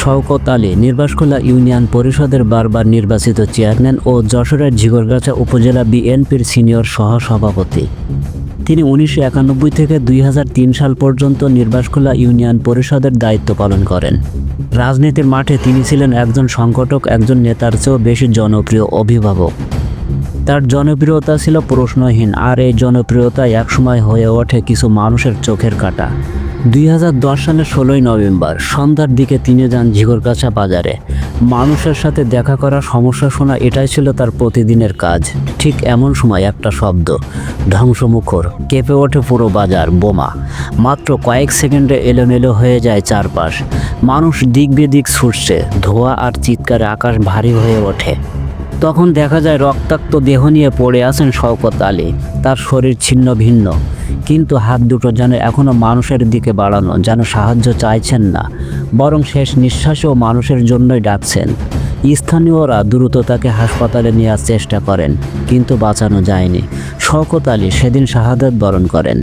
Shawkat Ali নির্বাসখোলা union পরিষদের বারবার নির্বাচিত চেয়ারম্যান ও যশোরের ঝিগরগাছা উপজেলা বিএনপির সিনিয়র সহসভাপতি। তিনি উনিশশো একানব্বই থেকে দুই হাজার তিন সাল পর্যন্ত নির্বাসখোলা ইউনিয়ন পরিষদের দায়িত্ব পালন করেন। রাজনীতির মাঠে তিনি ছিলেন একজন সংগঠক, একজন নেতার চেয়েও বেশি জনপ্রিয় অভিভাবক। তার জনপ্রিয়তা ছিল প্রশ্নহীন, আর এই জনপ্রিয়তা একসময় হয়ে ওঠে কিছু মানুষের চোখের কাটা। দুই সালের ষোলোই নভেম্বর, সন্ধ্যার দিকে তিনি যান ঝিগরগাছা বাজারে। মানুষের সাথে দেখা করা সমস্যা শোনা এটাই ছিল তার প্রতিদিনের কাজ। ঠিক এমন সময় একটা শব্দ, ধ্বংসমুখর, কেঁপে ওঠে পুরো বাজার, বোমা। মাত্র কয়েক সেকেন্ডে এলোমেলো হয়ে যায় চারপাশ। মানুষ দিক বেদিক ছুটছে, ধোয়া আর চিৎকারে আকাশ ভারী হয়ে ওঠে। তখন দেখা যায় রক্তাক্ত দেহ নিয়ে পড়ে আছেন শওকত আলী। তার শরীর ছিন্ন ভিন্ন। কিন্তু হাত দুটো যেন এখনও মানুষের দিকে বাড়ানো, যেন সাহায্য চাইছেন না। বরং শেষ নিঃশ্বাসেও মানুষের জন্যই ডাকছেন। স্থানীয়রা দ্রুত তাকে হাসপাতালে নেওয়ার চেষ্টা করেন, কিন্তু বাঁচানো যায়নি। শওকত আলী সেদিন শাহাদাত বরণ করেন।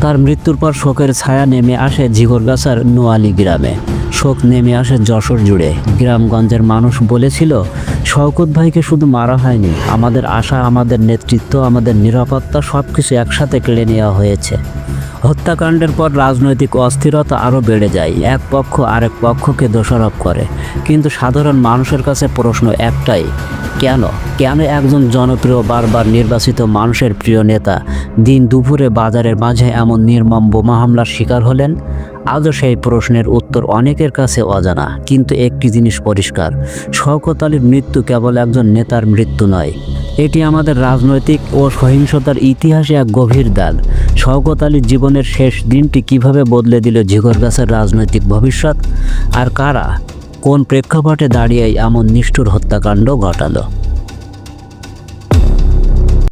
তার মৃত্যুর পর শোকের ছায়া নেমে আসে ঝিগরগাছার নোয়ালি গ্রামে। শোক নেমে আসে যশোর জুড়ে। গ্রামগঞ্জের মানুষ বলেছিল, শওকত ভাইকে শুধু মারা হয়নি, আমাদের আশা, আমাদের নেতৃত্ব, আমাদের নিরাপত্তা সব কিছু একসাথে কেড়ে নেওয়া হয়েছে। হত্যাকাণ্ডের পর রাজনৈতিক অস্থিরতা আরও বেড়ে যায়, এক পক্ষ আরেক পক্ষকে দোষারোপ করে। কিন্তু সাধারণ মানুষের কাছে প্রশ্ন একটাই কেন? কেন একজন জনপ্রিয় বারবার নির্বাচিত মানুষের প্রিয় নেতা দিন দুপুরে বাজারের মাঝে এমন নির্মম বোমা হামলার শিকার হলেন? আজও সেই প্রশ্নের উত্তর অনেকের কাছে অজানা, কিন্তু একটি জিনিস পরিষ্কার, শওকত আলীর মৃত্যু কেবল একজন নেতার মৃত্যু নয়। এটি আমাদের রাজনৈতিক ও সহিংসতার ইতিহাসে এক গভীর দাল শওকত আলীর জীবনের শেষ দিনটি কীভাবে বদলে দিল ঝিগরগাছের রাজনৈতিক ভবিষ্যৎ? আর কারা কোন প্রেক্ষাপটে দাঁড়িয়ে এমন নিষ্ঠুর হত্যাকাণ্ড ঘটালো?